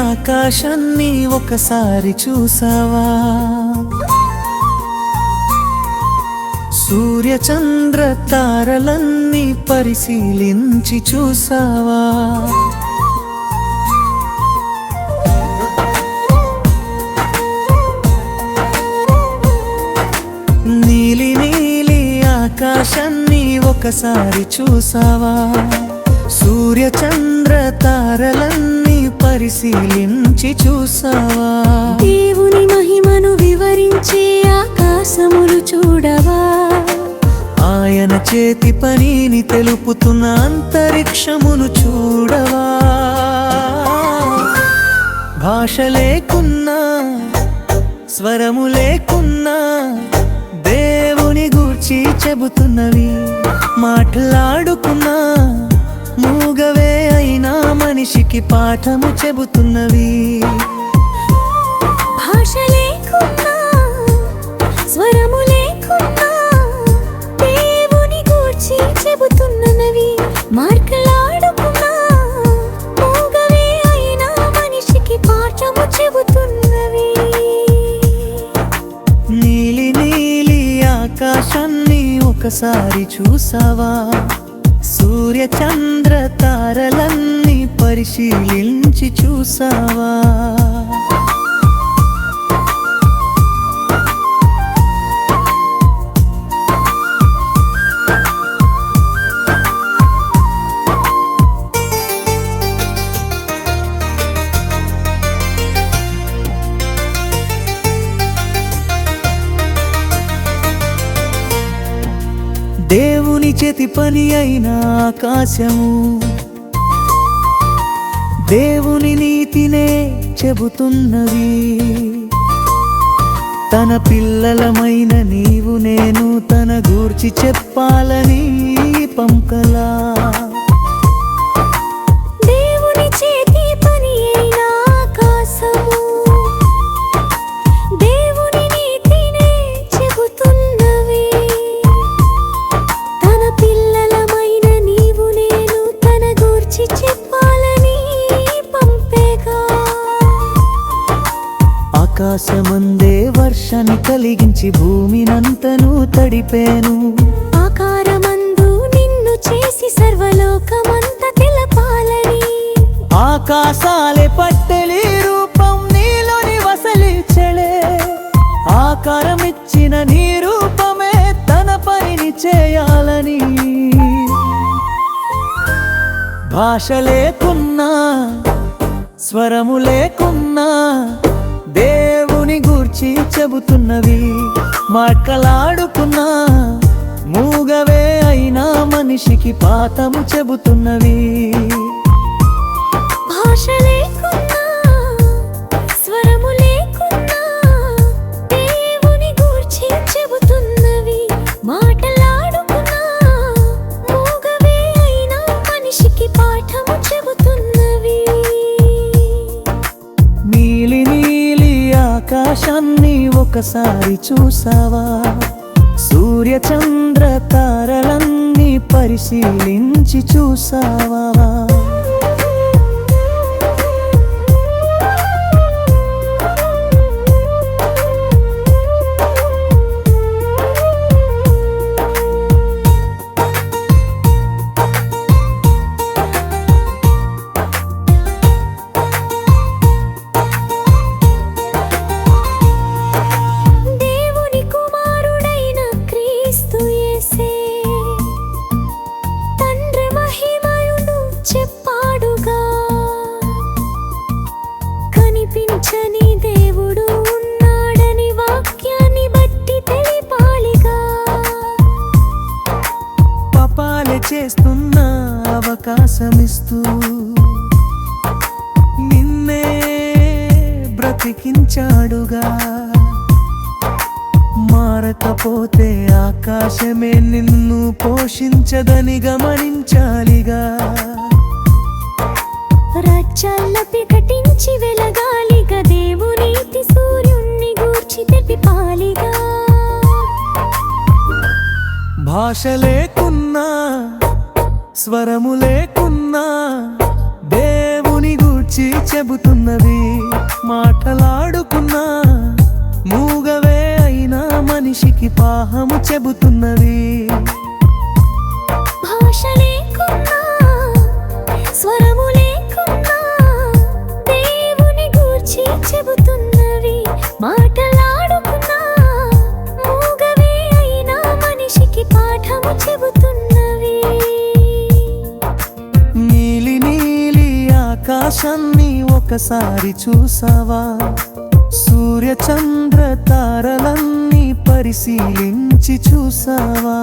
ఆకాశాన్ని ఒకసారి చూసావా? సూర్య చంద్ర తారలన్నీ పరిశీలించి చూసావా? నీలి నీలి ఆకాశాన్ని ఒకసారి చూసావా? సూర్య చంద్ర తారలన్నీ పరిశీలించి చూసావా? దేవుని మహిమను వివరించే ఆకాశములు చూడవా? ఆయన చేతి పనిని తెలుపుతున్న అంతరిక్షమును చూడవా? భాష లేకున్నా స్వరము లేకున్నా దేవుని గూర్చి చెబుతున్నవి మాట్లాడుకున్నా మనిషికి పాఠము చెబుతున్నవి. భాష లేకున్నా స్వరము లేకున్నా దేవుని గూర్చి చెబుతున్ననవి మార్కలాడుకున్నా మూగవే అయినా మనిషికి పాఠము చెబుతున్నవి. నీలి నీలి ఆకాశాన్ని ఒకసారి చూసావా? సూర్య చంద్ర తారలన్నీ పరిశీలించి చూసావా? దేవుని చేతి పని అయిన ఆకాశము దేవుని నీతినే చెబుతున్నవి తన పిల్లలమైన నీవు నేను తన గూర్చి చెప్పాలని పంకలా. వర్షాన్ని కలిగించి భూమినంతను తడిపేను. ఆకారమందు నిన్ను చేసి సర్వలోకమంత తెలపాలని. ఆకాశాలే పట్టెలి రూపం నీలోని వసలిచ్చలే ఆకారమిచ్చిన నీ రూపమే తన పనిని చేయాలని. భాష లేకున్నా స్వరము లేకున్నా చెబుతున్నవి మాటలాడుకున్నా మూగవే అయినా మనిషికి పాతము చెబుతున్నవి. ఒకసారి చూసావా? సూర్య చంద్ర తారలన్నీ పరిశీలించి చూసావా? చేస్తున్న అవకాశమిస్తూ. నిన్నే బ్రతికించాడుగా. మారకపోతే ఆకాశమే నిన్ను పోషించదని గమనించాలిగా. రాజ్యాల్లో ప్రకటించి వెలగాలిగా దేవునీతి సూర్యుణ్ణి గూర్చి తెలిపాలిగా భాష లేకున్నా స్వరము లేకున్నా దేవుని గూర్చి చెబుతున్నది మాటలాడుకున్నా మూగవే అయినా మనిషికి పాహము చెబుతున్నది. ఒక్కసారి చూసావా? సూర్య చంద్ర తారలన్నీ పరిశీలించి చూసావా?